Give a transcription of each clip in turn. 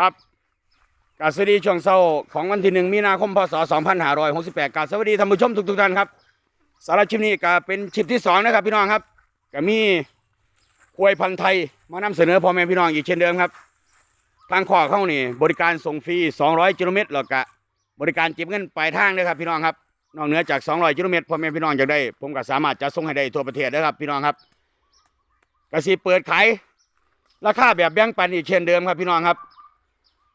ครับกาสวัสดีช่วงเช้าของวันที่หนึ่งมีนาคมพศ2568กราบสวัสดีท่านผู้ชมทุกๆท่านครับสารชิปนี้ก็เป็นชิปที่สองนะครับ พี่น้องครับก็มีควยพันธุ์ไทยมานำเสนอพ่อแม่พี่น้องอีกเช่นเดิมครับ ทางข้อเข้านี่บริการส่งฟรี 200กิโลเมตรแล้วก็บริการเก็บเงินปลายทางนะครับพี่น้องครับนอกเหนือจาก 200กิโลเมตรพ่อแม่พี่น้องอยากได้ ผมก็สามารถจะส่งให้ได้ทั่วประเทศนะครับพี่น้องครับกระสิเปิดขายราคาแบบแบ่งปันอีกเช่นเดิมครับพี่น้องครับ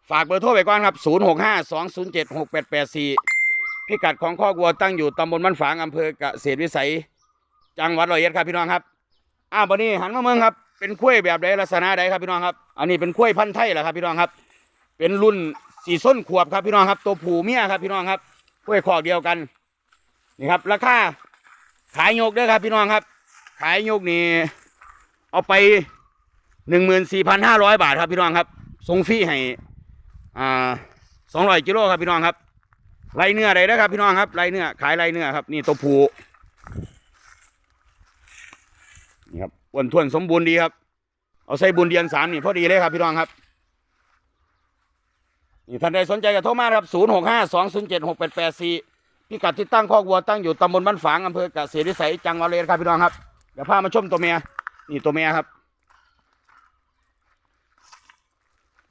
ฝากเบอร์โทรไปก่อนครับ 0 6 5 2 0 7 6 8 8 4 พิกัดของข้อกวัวตั้งอยู่ตำบลบ้านฝางอำเภอเกษตรวิสัย จังหวัดร้อยเอ็ดครับพี่น้องครับ อ้าวบันนี้หันมาเมืองครับ เป็นกล้วยแบบใดลักษณะใดครับพี่น้องครับ อันนี้เป็นกล้วยพันธุ์ไทยเหรอครับพี่น้องครับ เป็นรุ่นสีส้นขวบครับพี่น้องครับ ตัวผูเมียครับพี่น้องครับกล้วยขอกเดียวกัน นี่ครับ ราคาขายยกด้อครับพี่น้องครับ ขายยกนี่เอาไปหนึ่งหมื่นสี่พันห้าร้อยบาทครับพี่น้องครับส่งฟรีให้ อ่าสองร้อยกิโลครับพี่น้องครับไรเนื้อใดนะครับพี่น้องครับไรเนื้อขายไรเนื้อครับ นี่ตัวผูนี่ครับอ้วนท้วนสมบูรณ์ดีครับ เอาใส่บุญเดียนสามนี่พอดีเลยครับพี่น้องครับนี่ท่านใดสนใจก็โทรมาครับศูนย์หกห้าสองศูนย์เจ็ดหกแปดแปดสี่พิกัดที่ตั้งคอกวัวตั้งอยู่ตำบลบ้านฝางอำเภอเกษตรวิสัยจังหวัดเลยครับพี่น้องครับเดี๋ยวพามาชมตัวเมียนี่ตัวเมียครับ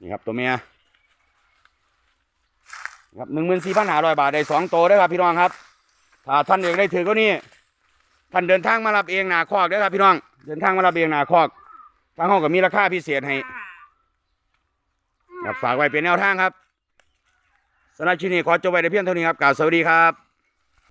นี่ครับตัวเมีย ครับหนึ่งหมื่นสี่พันห้าร้อยบาทได้สองโตวเด้ครับพี่น้องครับถ้าท่านเองได้ถือก็นี่ท่านเดินทางมารับเองหนาคอกได้ครับพี่น้อง เดินทางมารับเองหนาคอกทางห้องก็มีราคาพิเศษให้ครับฝากไว้เป็นแนวทางครับสำหรับชิ้นนี้ขอจบไว้ในเพียงเท่านี้ครับกล่าวสวัสดีครับ